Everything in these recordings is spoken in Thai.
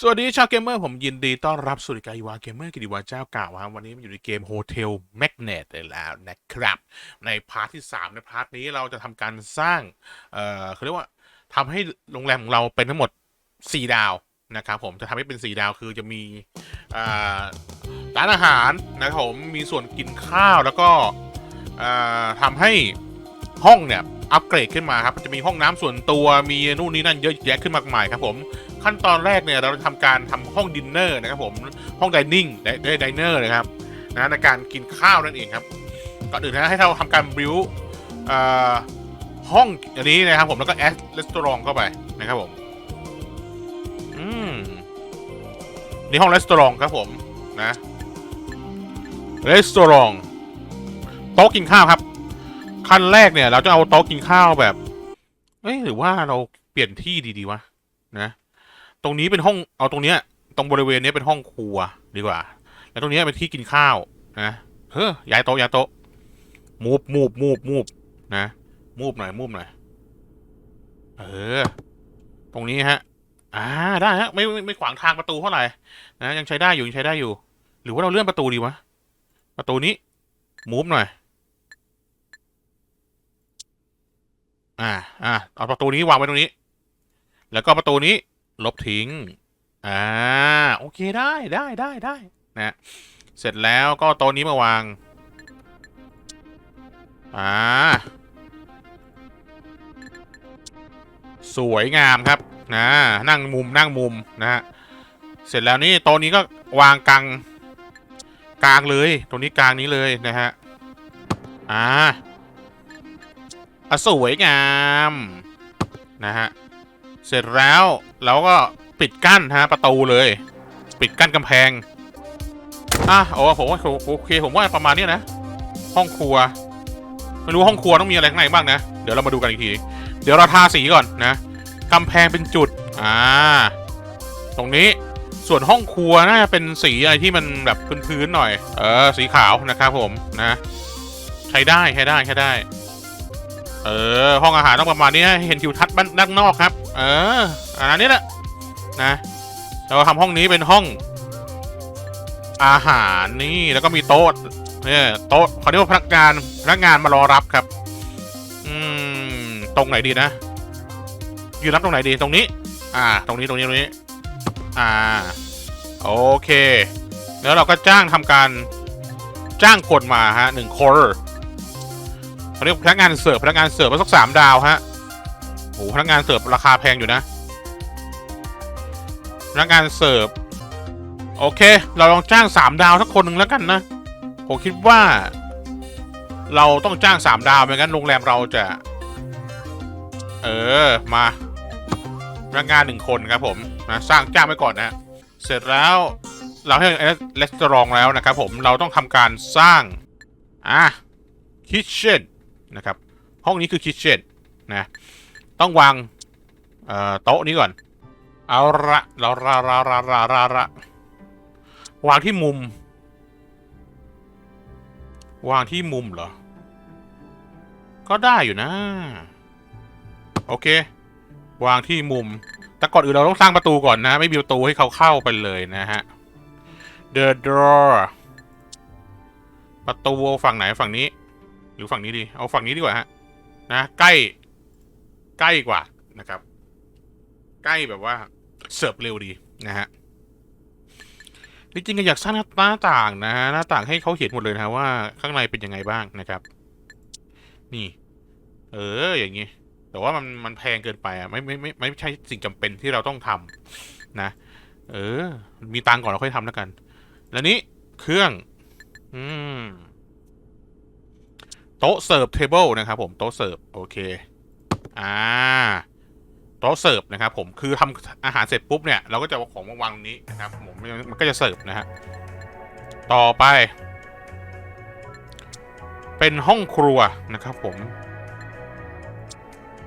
สวัสดีชาวเกมเมอร์ผมยินดีต้อนรับสู่รายการอีวาเกมเมอร์กิติวาเจ้าเก่าครับวันนี้มาอยู่ในเกมโฮเทลแมกเนตเลยแล้วนะครับ ในพาร์ทที่ 3 ในพาร์ทนี้เราจะทำการสร้าง เอ่อเขาเรียกว่าทำให้โรงแรมของเราเป็นทั้งหมด 4 ดาวนะครับผมจะทำให้เป็น 4 ดาวคือจะมีร้านอาหารนะครับผมมีส่วนกินข้าวแล้วก็อ่าทำให้ ห้องเนี่ยอัปเกรดขึ้นมาครับจะมีห้องน้ำส่วนตัวมีนู่นนี่นั่นเยอะแยะขึ้นมากมายครับผมขั้นตอนแรกเนี่ยเราจะทำการทำห้องดินเนอร์นะครับผมห้องดิเนิ่งได้ดิเนอร์นะครับนะในการกินข้าวนั่นเองครับก่อนอื่นนะให้เราทำการบิวห้องอันนี้นะครับผมแล้วก็แอดรีสตอรองเข้าไปนะครับผมอืมนี่ห้องรีสตอรองครับผมนะรีสตอรองโต๊ะกินข้าวครับ ขั้นแรกเนี่ยเราจะเอาโต๊ะกินข้าวแบบ เอ้ยหรือว่าเราเปลี่ยนที่ดีๆวะนะ ตรงนี้เป็นห้องเอาตรงเนี้ย ตรงบริเวณเนี้ยเป็นห้องครัวดีกว่า แล้วตรงเนี้ยเป็นที่กินข้าวนะเฮ้ยย้ายโต๊ะย้ายโต๊ะมูบมูบมูบมูบนะมูบหน่อยมูบหน่อยเออ ตรงนี้ฮะ อ่าได้ฮะไมไม่ไม่ขวางทางประตูเท่าไหร่นะยังใช้ได้อยู่ยังใช้ได้อยู่ หรือว่าเราเลื่อนประตูดีวะประตูนี้มูฟหน่อย อ่าอ่าเอาประตูนี้วางไว้ตรงนี้ แล้วก็ประตูนี้ลบทิ้ง อ่า โอเคได้ได้ได้ได้นะ เสร็จแล้วก็โต๊ะนี้มาวาง อ่า สวยงามครับ นะ นั่งมุมนั่งมุมนะฮะ เสร็จแล้วนี่โต๊ะนี้ก็วางกลางกลางเลย ตรงนี้กลางนี้เลยนะฮะ อ่า อะสวยงามนะฮะ เสร็จแล้วเราก็ปิดกั้นฮะประตูเลย ปิดกั้นกำแพง อะโอ้ผมว่าโอเคผมว่าประมาณนี้นะ ห้องครัว ไม่รู้ห้องครัวต้องมีอะไรข้างในบ้างนะ เดี๋ยวเรามาดูกันอีกที เดี๋ยวเราทาสีก่อนนะกำแพงเป็นจุด อ่า ตรงนี้ส่วนห้องครัวน่าจะเป็นสีอะไรที่มันแบบพื้นๆหน่อย เออ สีขาวนะครับผมนะ ใช้ได้ใช้ได้ใช้ได้ เออ ห้องอาหารต้องประมาณนี้ให้เห็นทิวทัศน์บ้านด้านนอกครับ เอออันนี้แหละนะเราทำห้องนี้เป็นห้อง อาหารนี่แล้วก็มีโต๊ะเนี่ยโต๊ะเขาเรียกว่าพนักงานพนักงานมารอรับครับ อืมตรงไหนดีนะยืนรับตรงไหนดีตรงนี้ อ่า ตรงนี้ตรงนี้ตรงนี้ อ่า โอเค แล้วเราก็จ้างทำการจ้างคนมาฮะหนึ่งคน เขาเรียกพนักงานเสิร์ฟพนักงานเสิร์ฟมาสักสามดาวฮะโหพนักงานเสิร์ฟราคาแพงอยู่นะพนักงานเสิร์ฟโอเค เราลองจ้างสามดาวสักคนหนึ่งแล้วกันนะ ผมคิดว่า เราต้องจ้างสามดาวไม่งั้นโรงแรมเราจะ เออมาพนักงานหนึ่งคนครับผมนะสร้างจ้างไว้ก่อนนะเสร็จแล้วเราให้เลสตอรองแล้วนะครับผมเราต้องทำการสร้างอะคิทเช่น นะครับ ห้องนี้คือคิทเช่นนะ ต้องวางเอ่อโต๊ะนี้ก่อน เอาละเราระระระระระระวางที่มุม วางที่มุมเหรอ ก็ได้อยู่นะ โอเค วางที่มุม แต่ก่อนอื่นเราต้องสร้างประตูก่อนนะ ไม่มีประตูให้เขาเข้าไปเลยนะฮะ The door ประตูฝั่งไหนฝั่งนี้ หรือฝั่งนี้ดี เอาฝั่งนี้ดีกว่าฮะ นะ ใกล้ ใกล้กว่านะครับ ใกล้แบบว่าเสิร์ฟเร็วดีนะฮะจริงๆก็อยากสร้างหน้าต่างนะฮะหน้าต่างให้เขาเห็นหมดเลยนะว่าข้างในเป็นยังไงบ้างนะครับ นี่ เออ อย่างงี้ แต่ว่ามันมันแพงเกินไปอะไม่ไม่ไม่ไม่ใช่สิ่งจำเป็นที่เราต้องทำนะ เออ มีตังก่อนเราค่อยทำแล้วกัน แล้วนี้เครื่อง อืม โต๊ะเสิร์ฟเทเบิลนะครับผมโต๊ะเสิร์ฟโอเคอ่าโต๊ะเสิร์ฟนะครับผมคือทำอาหารเสร็จปุ๊บเนี่ยเราก็จะเอาของมาวางตรงนี้นะครับผมมันก็จะเสิร์ฟนะฮะต่อไป เป็นห้องครัวนะครับผม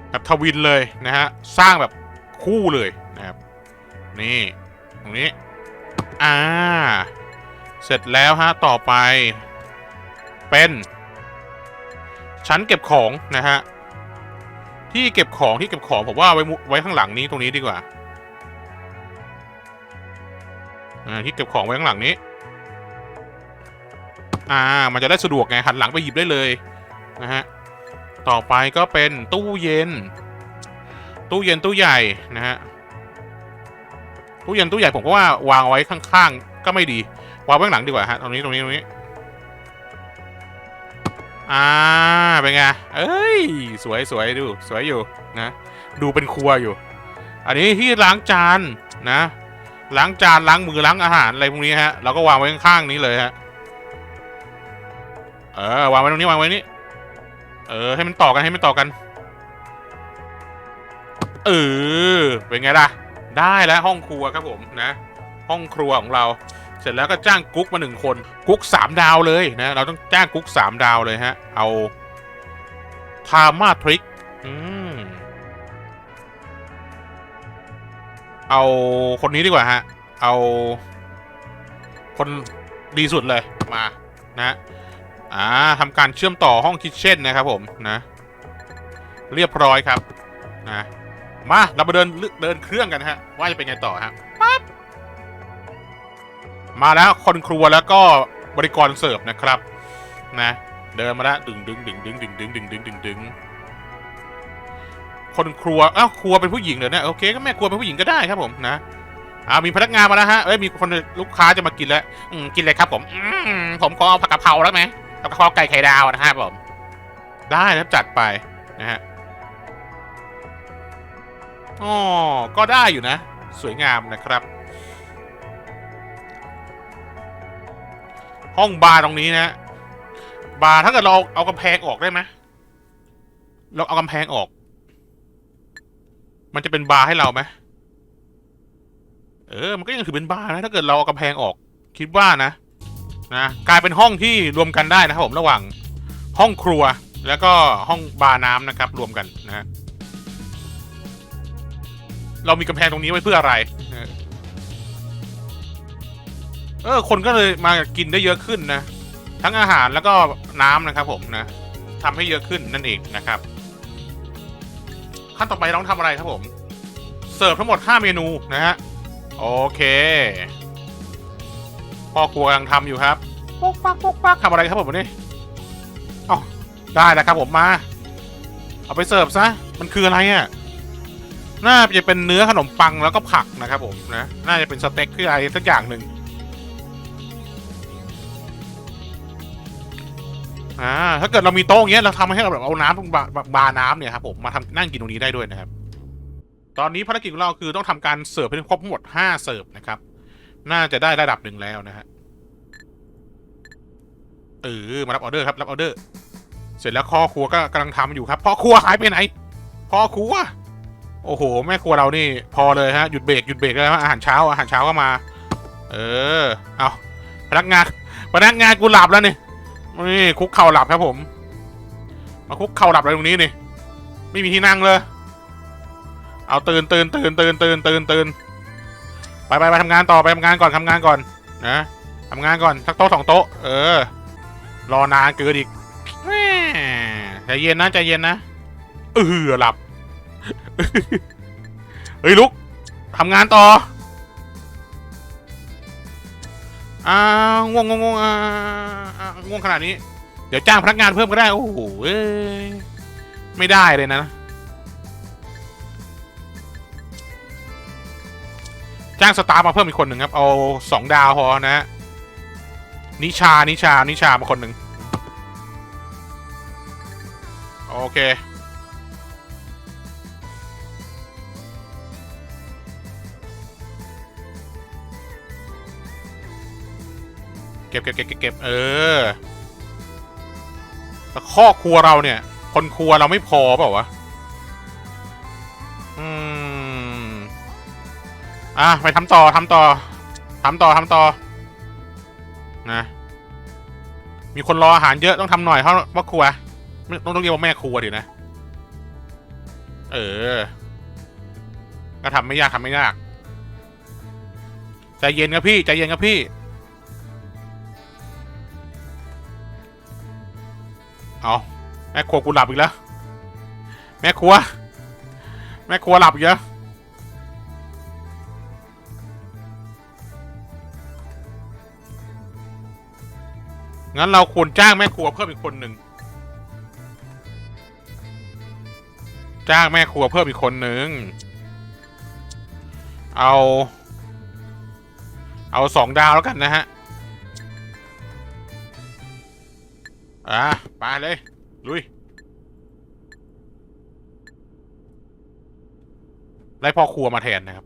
แบบทวินเลยนะฮะสร้างแบบคู่เลยนะครับนี่ตรงนี้อ่าเสร็จแล้วฮะต่อไปเป็น ชั้นเก็บของนะฮะ ที่เก็บของที่เก็บของผมว่าไว้ไว้ข้างหลังนี้ตรงนี้ดีกว่าอ่าที่เก็บของไว้ข้างหลังนี้ อ่า มันจะได้สะดวกไงหันหลังไปหยิบได้เลยนะฮะ ต่อไปก็เป็นตู้เย็น ตู้เย็นตู้ใหญ่นะฮะ ตู้เย็นตู้ใหญ่ผมก็ว่าวางไว้ข้างๆก็ไม่ดี วางไว้ข้างหลังดีกว่าฮะ ตรงนี้ตรงนี้ตรงนี้ อ่า เป็นไง เอ้ย สวยสวยดู สวยอยู่นะ ดูเป็นครัวอยู่ อันนี้ที่ล้างจานนะ ล้างจานล้างมือล้างอาหารอะไรพวกนี้ฮะ เราก็วางไว้ข้างๆนี้เลยฮะ เออ วางไว้ตรงนี้วางไว้นี่เออ ให้มันต่อกันให้มันต่อกัน เออ เป็นไงล่ะ ได้แล้วห้องครัวครับผมนะ ห้องครัวของเรา เสร็จแล้วก็จ้างกุ๊กมาหนึ่งคน กุ๊กสามดาวเลยนะ เราต้องจ้างกุ๊กสามดาวเลยฮะ เอาทามาทริกเอาคนนี้ดีกว่าฮะ เอา คนดีสุดเลยมานะอ่าทำการเชื่อมต่อห้องคิทเช่นนะครับผมนะ เรียบร้อยครับนะมาเรามาเดินเดินเครื่องกันฮะ ว่าจะเป็นไงต่อฮะปั๊บ มาแล้วคนครัวแล้วก็บริกรเสิร์ฟนะครับนะเดินมาแล้วดึงดึงดึงดึงดึงดึงดึงดึงดึงดึงคนครัวอ้าวครัวเป็นผู้หญิงเหรอเนี่ยโอเคก็แม่ครัวเป็นผู้หญิงก็ได้ครับผมนะอ่ามีพนักงานมาแล้วฮะเอ้ยมีคนลูกค้าจะมากินแล้วอืมกินเลยครับผมอืมผมขอเอาผักกะเพราแล้วไหมแล้วก็ข้าไก่ไข่ดาวนะครับผม ได้ครับจัดไปนะฮะอ๋อก็ได้อยู่นะ สวยงามนะครับ ห้องบาร์ตรงนี้นะ บาร์ถ้าเกิดเราเอากำแพงออกได้ไหมเราเอากำแพงออก มันจะเป็นบาร์ให้เราไหมเออ มันก็ยังถือเป็นบาร์นะ ถ้าเกิดเราเอากำแพงออก คิดว่านะนะกลายเป็นห้องที่รวมกันได้นะครับผมระหว่างห้องครัวแล้วก็ห้องบาร์น้ำนะครับ รวมกันนะฮะเรามีกำแพงตรงนี้ไว้เพื่ออะไร เออคนก็เลยมากินได้เยอะขึ้นนะ ทั้งอาหารแล้วก็น้ำนะครับ ผมนะทำให้เยอะขึ้นนั่นเองนะครับ ขั้นต่อไปต้องทำอะไรครับผม เสิร์ฟทั้งหมด 5 เมนูนะฮะโอเคพ่อครัวกำลังทำอยู่ครับปุ๊กปักปุ๊กปักทำอะไรครับผมวันนี้อ๋อได้แล้วครับผมมา เอาไปเสิร์ฟซะมันคืออะไรอะน่าจะเป็นเนื้อขนมปังแล้วก็ผักนะครับผมนะ น่าจะเป็นสเต็กคืออะไรสักอย่างหนึ่ง อ่าถ้าเกิดเรามีโต๊ะอย่างเงี้ยเราทำให้เราแบบเอาน้ำตรงบาบาร์น้ำเนี่ยครับผมมาทำนั่งกินตรงนี้ได้ด้วยนะครับ ตอนนี้ภารกิจของเราคือต้องทำการเสิร์ฟให้ครบทั้งหมดห้าเสิร์ฟนะครับ น่าจะได้ระดับหนึ่งแล้วนะฮะเออมารับออเดอร์ครับรับออเดอร์ เสร็จแล้วพ่อครัวก็กำลังทำอยู่ครับพ่อครัวหายไปไหนพ่อครัวโอ้โห แม่ครัวเรานี่ พอเลยฮะหยุดเบรกหยุดเบรกแล้วอาหารเช้าอาหารเช้าก็มา เออเอาพนักงานพนักงานกูหลับแล้วเนี่ย นี่คุกเข่าหลับครับผม มาคุกเข่าหลับอะไรตรงนี้นี่ ไม่มีที่นั่งเลย เอาตื่นตื่นตื่นตื่นตื่นตื่นตื่นไปไปไปทำงานต่อไปทำงานก่อนทำงานก่อนนะทำงานก่อนสักโต๊ะสองโต๊ะ เออ รอนานเกินอีกแหมใจเย็นนะใจเย็นนะเออหลับ เฮ้ยลุกทำงานต่อ อ้าวง่วงง่วงง่วงอ่าอ่าง่วงขนาดนี้ เดี๋ยวจ้างพนักงานเพิ่มก็ได้ โอ้โหเอ้ยไม่ได้เลยนะ จ้างสตาฟมาเพิ่มอีกคนหนึ่งครับ เอาสองดาวพอนะ นิชา นิชา นิชามาคนหนึ่งโอเค เก็บเก็บเก็บเก็บเออแต่ข้อครัวเราเนี่ย คนครัวเราไม่พอเปล่าวะ อืม อะ ไปทำต่อทำต่อทำต่อทำต่อ นะ มีคนรออาหารเยอะต้องทำหน่อยเพราะว่าครัวต้องต้องเรียกว่าแม่ครัวดินะ เออ ก็ทำไม่ยากทำไม่ยาก ใจเย็นครับพี่ ใจเย็นครับพี่ เอาแม่ครัวกูหลับอีกแล้ว แม่ครัว แม่ครัวหลับอีกเยอะงั้นเราควรจ้างแม่ครัวเพิ่มอีกคนหนึ่ง จ้างแม่ครัวเพิ่มอีกคนหนึ่ง เอา เอาสองดาวแล้วกันนะฮะ อะไปเลย ลุยไล่พ่อครัวมาแทนนะครับ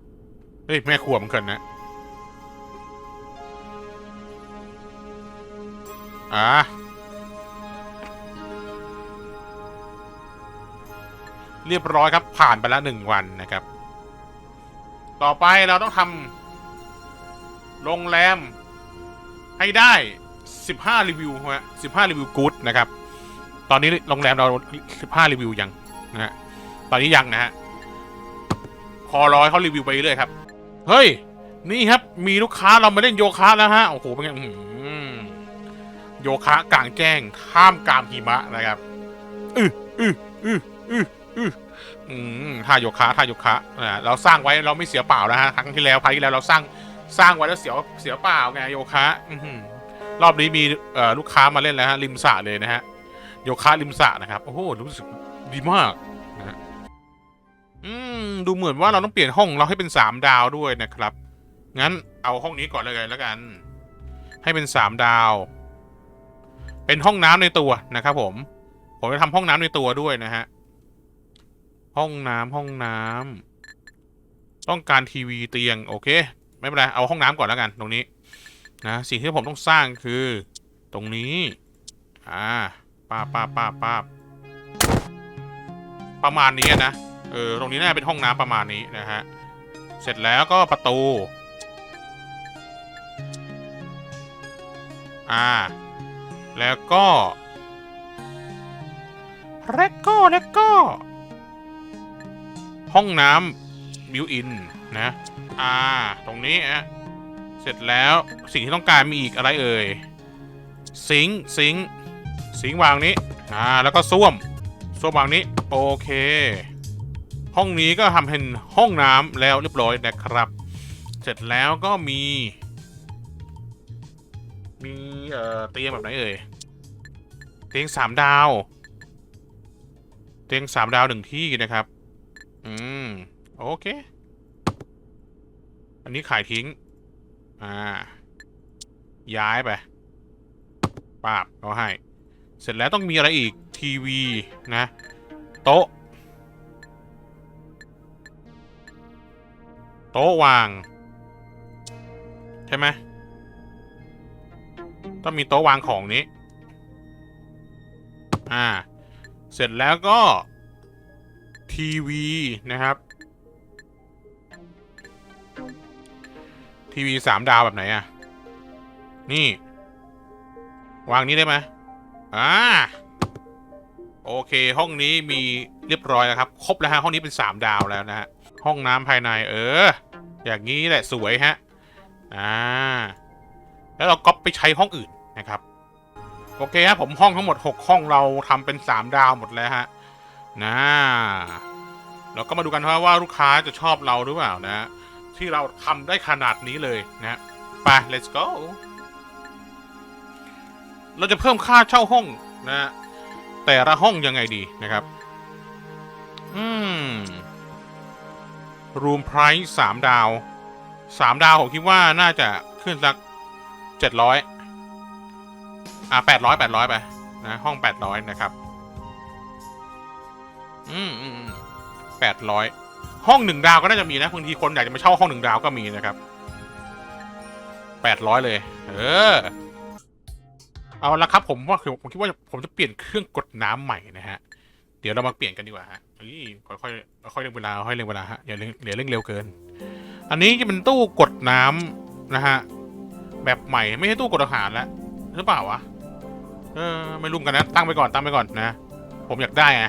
เฮ้ย แม่ครัวมันเกินนะ อะเรียบร้อยครับ ผ่านไปแล้วหนึ่งวันนะครับ ต่อไปเราต้องทำโรงแรมให้ได้ 15 รีวิวฮะ15 รีวิวกู๊ดนะครับ ตอนนี้โรงแรมเรา 15 รีวิวยังนะฮะ ตอนนี้ยังนะฮะ พอร้อยเขารีวิวไปเรื่อยครับ เฮ้ย นี่ครับ มีลูกค้าเรามาเล่นโยคะแล้วฮะ โอ้โห เป็นไงโยคะกลางแจ้งท่ามกลางหิมะนะครับ อืออืออืออืออืออืมท่าโยคะท่าโยคะนะเราสร้างไว้เราไม่เสียเปล่านะฮะ ครั้งที่แล้วพาร์ทที่แล้วเราสร้างสร้างไว้แล้วเสียเสียเปล่าไงโยคะ อือ รอบนี้มีลูกค้ามาเล่นแล้วฮะริมสระเลยนะฮะโยคะริมสระนะครับ โอ้โหรู้สึกดีมากนะฮะอืมดูเหมือนว่าเราต้องเปลี่ยนห้องเราให้เป็นสามดาวด้วยนะครับ งั้นเอาห้องนี้ก่อนเลยแล้วกัน ให้เป็นสามดาว เป็นห้องน้ำในตัวนะครับผม ผมจะทำห้องน้ำในตัวด้วยนะฮะห้องน้ำห้องน้ำต้องการทีวีเตียงโอเค ไม่เป็นไรเอาห้องน้ำก่อนแล้วกัน ตรงนี้ นะสิ่งที่ผมต้องสร้างคือ ตรงนี้ อ่าป้าป้าป้าป้าประมาณนี้นะเออตรงนี้น่าจะเป็นห้องน้ำประมาณนี้นะฮะเสร็จแล้วก็ประตู อ่า แล้วก็แล้วก็แล้วก็ ห้องน้ำบิวอินนะ อ่า ตรงนี้อะ เสร็จแล้วสิ่งที่ต้องการมีอีกอะไรเอ่ยซิงค์ซิงค์ซิงวางนี้อ่าแล้วก็ส้วมส้วมวางนี้โอเค ห้องนี้ก็ทำเป็นห้องน้ำแล้วเรียบร้อยนะครับ เสร็จแล้วก็มี มีเอ่อเตียงแบบไหนเอ่ยเตียงสามดาว เตียงสามดาวหนึ่งที่นะครับ อืมโอเค อันนี้ขายทิ้ง อ่า ย้ายไปปาบเอาให้ เสร็จแล้วต้องมีอะไรอีกทีวีนะ โต๊ะ โต๊ะวาง ใช่ไหมต้องมีโต๊ะวางของนี้ อ่า เสร็จแล้วก็ทีวีนะครับ ทีวีสามดาวแบบไหนอะนี่ วางนี้ได้ไหมอ่าโอเค ห้องนี้มีเรียบร้อยแล้วครับ ครบแล้วฮะห้องนี้เป็นสามดาวแล้วนะฮะห้องน้ำภายใน เออ อย่างนี้แหละสวยฮะอ่าแล้วเราก็ไปใช้ห้องอื่นนะครับ โอเคฮะผมห้องทั้งหมด 6 ห้องเราทำเป็น 3 ดาวหมดแล้วฮะนะเราก็มาดูกันว่าลูกค้าจะชอบเราหรือเปล่านะ ที่เราทำได้ขนาดนี้เลยนะไป let's go เราจะเพิ่มค่าเช่าห้องนะแต่ละห้องยังไงดีนะครับ อืม room price สามดาวสามดาว ผมคิดว่าน่าจะขึ้นสักเจ็ดร้อยอ่าแปดร้อยแปดร้อยไปนะห้องแปดร้อยนะครับ อืมอืมแปดร้อย ห้องหนึ่งดาวก็น่าจะมีนะบางทีคนอยากจะมาเช่าห้องหนึ่งดาวก็มีนะครับแปดร้อยเลย เออ เอาละครับผมว่าผมคิดว่าผมจะเปลี่ยนเครื่องกดน้ำใหม่นะฮะ เดี๋ยวเรามาเปลี่ยนกันดีกว่าฮะเฮ้ยค่อยๆค่อยเร่งเวลาค่อยเร่งเวลาฮะอย่าเร่งเดี๋ยวเร่งเร็วเกิน อันนี้จะเป็นตู้กดน้ำนะฮะแบบใหม่ไม่ใช่ตู้กดอาหารแล้วหรือเปล่าวะเออไม่รู้เหมือนกันนะ ตั้งไปก่อนตั้งไปก่อนนะ ผมอยากได้ไง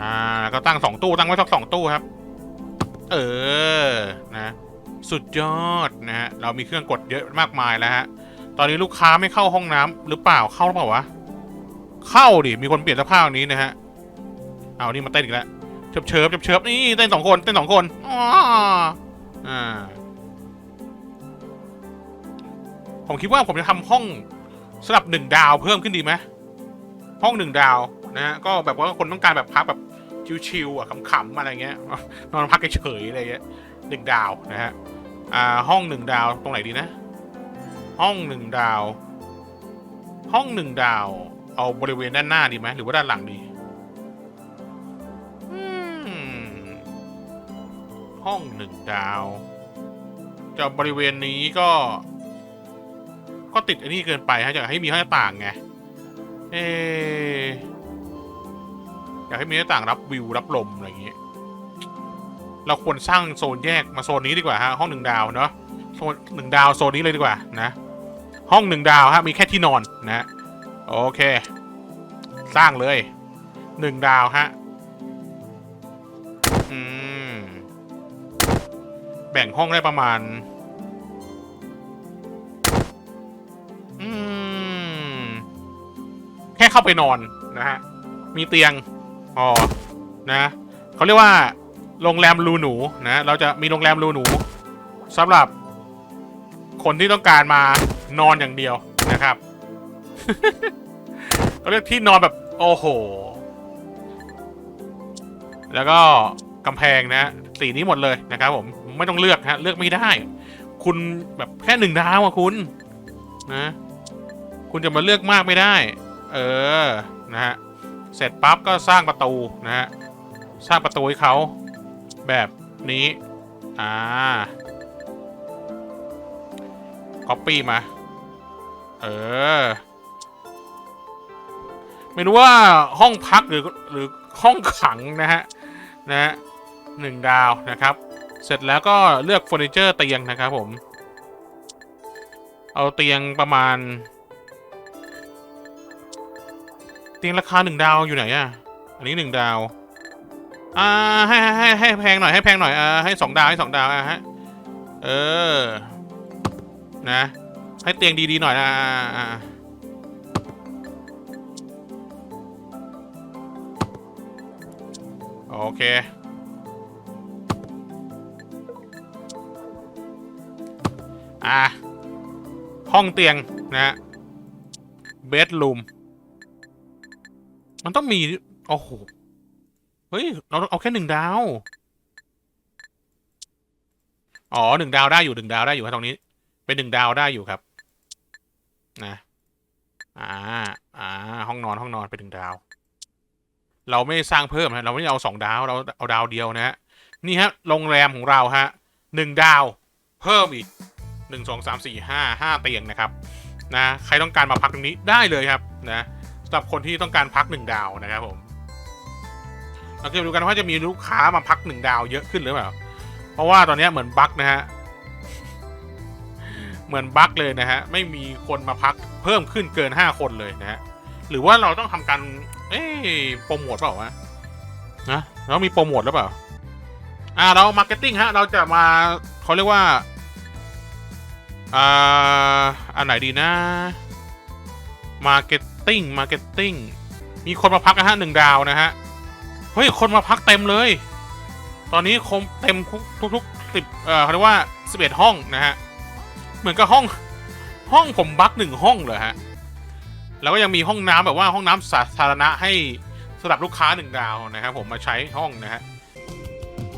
อ่าก็ตั้งสองตู้ตั้งไว้สักสองตู้ครับ เออ นะ สุดยอดนะฮะ เรามีเครื่องกดเยอะมากมายแล้วฮะ ตอนนี้ลูกค้าไม่เข้าห้องน้ำหรือเปล่า เข้าหรือเปล่าวะ เข้าดิ มีคนเปลี่ยนเสื้อผ้าวันนี้นะฮะ เอานี่มาเต้นอีกแล้วเชิบเชิบเชิบเชิบนี่เต้นสองคนเต้นสองคนอ๋ออ่า ผมคิดว่าผมจะทำห้องสำหรับหนึ่งดาวเพิ่มขึ้นดีไหมห้องหนึ่งดาวนะฮะ ก็แบบว่าคนต้องการแบบพักแบบ ชิวๆอะขำๆอะไรเงี้ยนอนพักเฉยๆอะไรเงี้ยหนึ่งดาวนะฮะอ่าห้องหนึ่งดาวตรงไหนดีนะ ห้องหนึ่งดาว ห้องหนึ่งดาว เอาบริเวณด้านหน้าดีไหมหรือว่าด้านหลังดีห้องหนึ่งดาวจะบริเวณนี้ก็ ก็ติดอันนี้เกินไปฮะอยากให้มีหน้าต่างไงเอ อยากให้มีหน้าต่างรับวิวรับลมอะไรอย่างเงี้ยเราควรสร้างโซนแยกมาโซนนี้ดีกว่าฮะห้องหนึ่งดาวเนาะโซนหนึ่งดาวโซนนี้เลยดีกว่านะห้องหนึ่งดาวฮะมีแค่ที่นอนนะโอเค สร้างเลยหนึ่งดาวฮะอืมแบ่งห้องได้ประมาณอืมแค่เข้าไปนอนนะฮะมีเตียง พอนะเขาเรียกว่าโรงแรมรูหนูนะเราจะมีโรงแรมรูหนูสำหรับคนที่ต้องการมานอนอย่างเดียวนะครับเขาเรียกที่นอนแบบโอ้โห แล้วก็กำแพงนะ สีนี้หมดเลยนะครับผมไม่ต้องเลือกฮะเลือกไม่ได้ คุณแบบแค่หนึ่งดาวอะคุณนะ คุณจะมาเลือกมากไม่ได้ เออนะฮะ เสร็จปั๊บก็สร้างประตูนะฮะ สร้างประตูให้เขาแบบนี้ อ่า copy มา เออ ไม่รู้ว่าห้องพักหรือหรือห้องขังนะฮะ นะฮะหนึ่งดาวนะครับ เสร็จแล้วก็เลือกเฟอร์นิเจอร์เตียงนะครับผม เอาเตียงประมาณ ตียงราคาหนึ่งดาวอยู่ไหนอะ อันนี้หนึ่งดาว อ่าให้ให้ให้ให้แพงหน่อยให้แพงหน่อยอ่าให้สองดาวให้สองดาวอะฮะ เออ นะ ให้เตียงดีๆหน่อยนะอ่าโอเค อะ ห้องเตียงนะฮะเบดรูม มันต้องมีโอ้โหเฮ้ย เราเอาแค่หนึ่งดาว อ๋อหนึ่งดาวได้อยู่หนึ่งดาวได้อยู่ครับตรงนี้ เป็นหนึ่งดาวได้อยู่ครับ นะ อ่า อ่า ห้องนอนห้องนอนเป็นหนึ่งดาว เราไม่สร้างเพิ่มนะเราไม่ได้เอาสองดาว เราเอาดาวเดียวนะฮะ นี่ฮะ โรงแรมของเราฮะหนึ่งดาว เพิ่มอีกหนึ่งสองสามสี่ห้าห้าเตียงนะครับ นะ ใครต้องการมาพักตรงนี้ได้เลยครับ นะ สำหรับคนที่ต้องการพักหนึ่งดาวนะครับผมเราจะดูกันว่าจะมีลูกค้ามาพักหนึ่งดาวเยอะขึ้นหรือเปล่า เพราะว่าตอนนี้เหมือนบั๊กนะฮะ เหมือนบั๊กเลยนะฮะ ไม่มีคนมาพักเพิ่มขึ้นเกินห้าคนเลยนะฮะ หรือว่าเราต้องทำการ เอ้โปรโมทเปล่าวะนะเรามีโปรโมทหรือเปล่า อ่า เรามาร์เก็ตติ้งฮะ เราจะมาเขาเรียกว่า อ่า อันไหนดีนะ มาร์เก็ต ติ้งมาร์เก็ตติ้งมีคนมาพักนะฮะหนึ่งดาวนะฮะ เฮ้ย คนมาพักเต็มเลย ตอนนี้คมเต็มทุกทุกสิบเอ่อเขาเรียกว่าสิบเอ็ดห้องนะฮะ เหมือนกับห้องห้องผมบักหนึ่งห้องเลยฮะ แล้วก็ยังมีห้องน้ำแบบว่าห้องน้ำสาธารณะให้สำหรับลูกค้าหนึ่งดาวนะครับผมมาใช้ห้องนะฮะ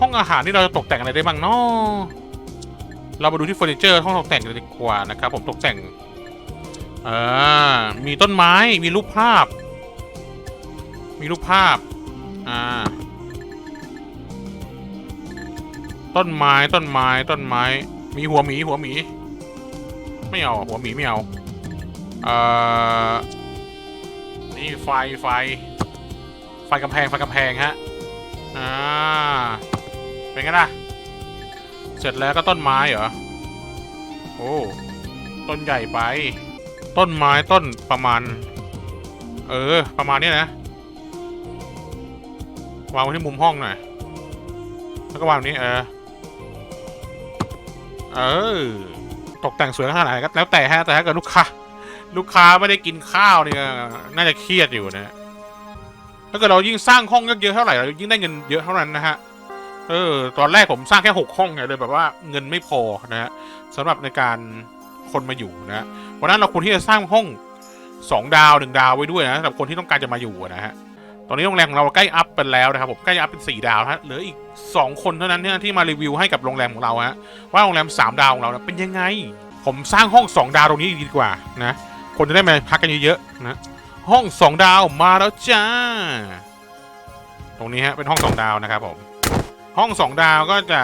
ห้องอาหารนี่เราจะตกแต่งอะไรได้บ้างเนาะเรามาดูที่เฟอร์นิเจอร์ห้องตกแต่งกันดีกว่านะครับผมตกแต่ง อ่ามีต้นไม้มีรูปภาพ มีรูปภาพอ่าต้นไม้ต้นไม้ต้นไม้ มีหัวหมีหัวหมี ไม่เอาหัวหมีไม่เอาเอ่อนี่ไฟไฟ ไฟกำแพงไฟกำแพงฮะอ่าเป็นไงล่ะเสร็จแล้วก็ต้นไม้เหรอโอ้ต้นใหญ่ไป ต้นไม้ต้นประมาณ เออ ประมาณนี้นะ วางไว้ที่มุมห้องหน่อย แล้วก็วางนี้ เออ เออ ตกแต่งสวยขนาดไหนก็แล้วแต่ฮะ แต่ถ้าเกิดลูกค้า ลูกค้าไม่ได้กินข้าวเนี่ย น่าจะเครียดอยู่นะ ถ้าเกิดเรายิ่งสร้างห้องเยอะๆเท่าไหร่เรายิ่งได้เงินเยอะเท่านั้นนะฮะเออ ตอนแรกผมสร้างแค่หกห้องไงเลยแบบว่าเงินไม่พอนะฮะสำหรับในการ คนมาอยู่นะฮะเพราะนั้นเราควรที่จะสร้างห้องสองดาวหนึ่งดาวไว้ด้วยนะสำหรับคนที่ต้องการจะมาอยู่นะฮะตอนนี้โรงแรมของเราใกล้อัพเป็นแล้วนะครับผมใกล้อัพเป็นสี่ดาวฮะเหลืออีกสองคนเท่านั้นเนี่ยที่มารีวิวให้กับโรงแรมของเราฮะว่าโรงแรมสามดาวของเรานะเป็นยังไง ผมสร้างห้องสองดาวตรงนี้ดีกว่านะคนจะได้มาพักกันเยอะๆนะห้องสองดาวมาแล้วจ้า ตรงนี้ฮะเป็นห้องสองดาวนะครับผมห้องสองดาวก็จะ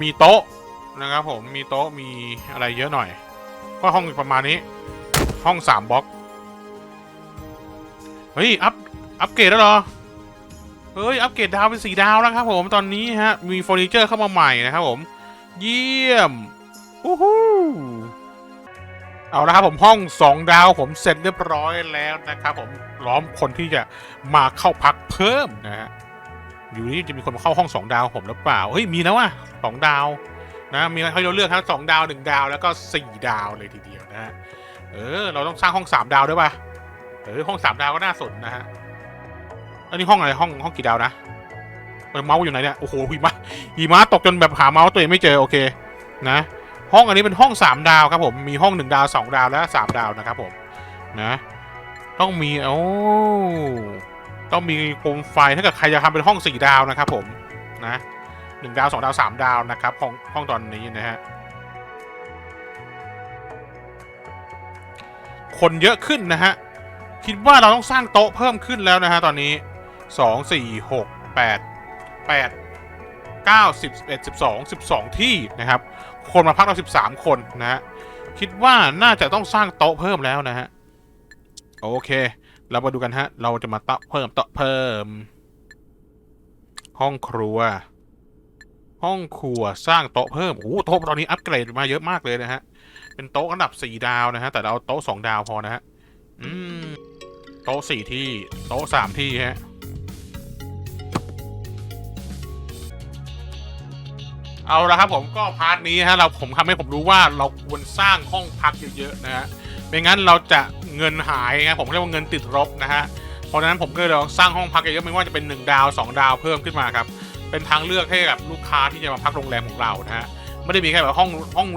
มีโต๊ะ นะครับผมมีโต๊ะมีอะไรเยอะหน่อย ก็ห้องประมาณนี้ ห้องสามบล็อก เฮ้ย อัพ อัปเกรดแล้วเหรอ เฮ้ย อัปเกรดดาวเป็นสีดาวแล้วครับผม ตอนนี้ฮะ มีเฟอร์นิเจอร์เข้ามาใหม่นะครับผม เยี่ยมอู้หูเอาละครับผมห้องสองดาวผมเสร็จเรียบร้อยแล้วนะครับผมล้อมคนที่จะมาเข้าพักเพิ่มนะฮะอยู่นี่จะมีคนมาเข้าห้องสองดาวผมหรือเปล่าเฮ้ยมีนะว่ะสองดาว นะมีให้เราเลือกทั้งสองดาวหนึ่งดาวแล้วก็สี่ดาวเลยทีเดียวนะฮะเออ เราต้องสร้างห้องสามดาวด้วยป่ะเออห้องสามดาวก็น่าสนนะฮะอันนี้ห้องอะไรห้องห้องกี่ดาวนะเมาส์อยู่ไหนเนี่ยโอ้โหหิมะหิมะตกจนแบบหาเมาส์ตัวเองไม่เจอโอเคนะ ห้องอันนี้เป็นห้องสามดาวครับผมมีห้องหนึ่งดาวสองดาวและสามดาวนะครับผมนะต้องมีโอ้ต้องมีโคมไฟถ้าเกิดใครจะทำเป็นห้องสี่ดาวนะครับผมนะ นึ่งดาวสองดาวสามดาวนะครับห้องห้องตอนนี้นะฮะคนเยอะขึ้นนะฮะคิดว่าเราต้องสร้างโต๊ะเพิ่มขึ้นแล้วนะฮะตอนนี้สองสี่หกแปดแปดเก้าสิบเอ็ดสิบสองสิบสองที่นะครับ คนมาพักเราสิบสามคนนะฮะคิดว่าน่าจะต้องสร้างโต๊ะเพิ่มแล้วนะฮะโอเค เรามาดูกันฮะ เราจะมาโต๊ะเพิ่มโต๊ะเพิ่ม ห้องครัว ห้องครัวสร้างโต๊ะเพิ่มโอ้โต๊ะตอนนี้อัปเกรดมาเยอะมากเลยนะฮะ เป็นโต๊ะระดับสี่ดาวนะฮะ แต่เราโต๊ะสองดาวพอนะฮะ อืม โต๊ะสี่ที่ โต๊ะสามที่ฮะ เอาละครับผมก็พาร์ทนี้ฮะ เราผมทำให้ผมรู้ว่าเราควรสร้างห้องพักเยอะๆนะฮะ ไม่งั้นเราจะเงินหายนะผมเรียกว่าเงินติดลบนะฮะ เพราะฉะนั้นผมก็เลยสร้างห้องพักเยอะๆไม่ว่าจะเป็น1ดาว2ดาวเพิ่มขึ้นมาครับ เป็นทางเลือกให้กับลูกค้าที่จะมาพักโรงแรมของเรานะฮะไม่ได้มีแค่แบบห้องห้อง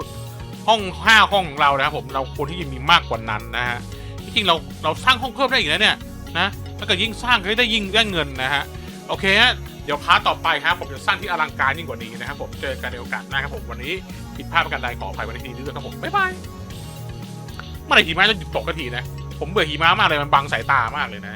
ห้องห้าห้องของเรานะครับผมเราควรที่จะมีมากกว่านั้นนะฮะจริงเราเราสร้างห้องเพิ่มได้อีกนะเนี่ยนะถ้าเกิดยิ่งสร้างก็ได้ยิ่งได้เงินนะฮะโอเคฮะเดี๋ยวพาร์ทต่อไปครับผมจะสร้างที่อลังการยิ่งกว่านี้นะครับผมเจอกันในโอกาสหน้าครับผมวันนี้ผิดพลาดประการใดขออภัยวันนี้ด้วยครับผมบ๊ายบายเมื่อไหร่หิมะจะหยุดตกกันทีนะผมเบื่อหิมะมากเลยมันบังสายตามากเลยนะ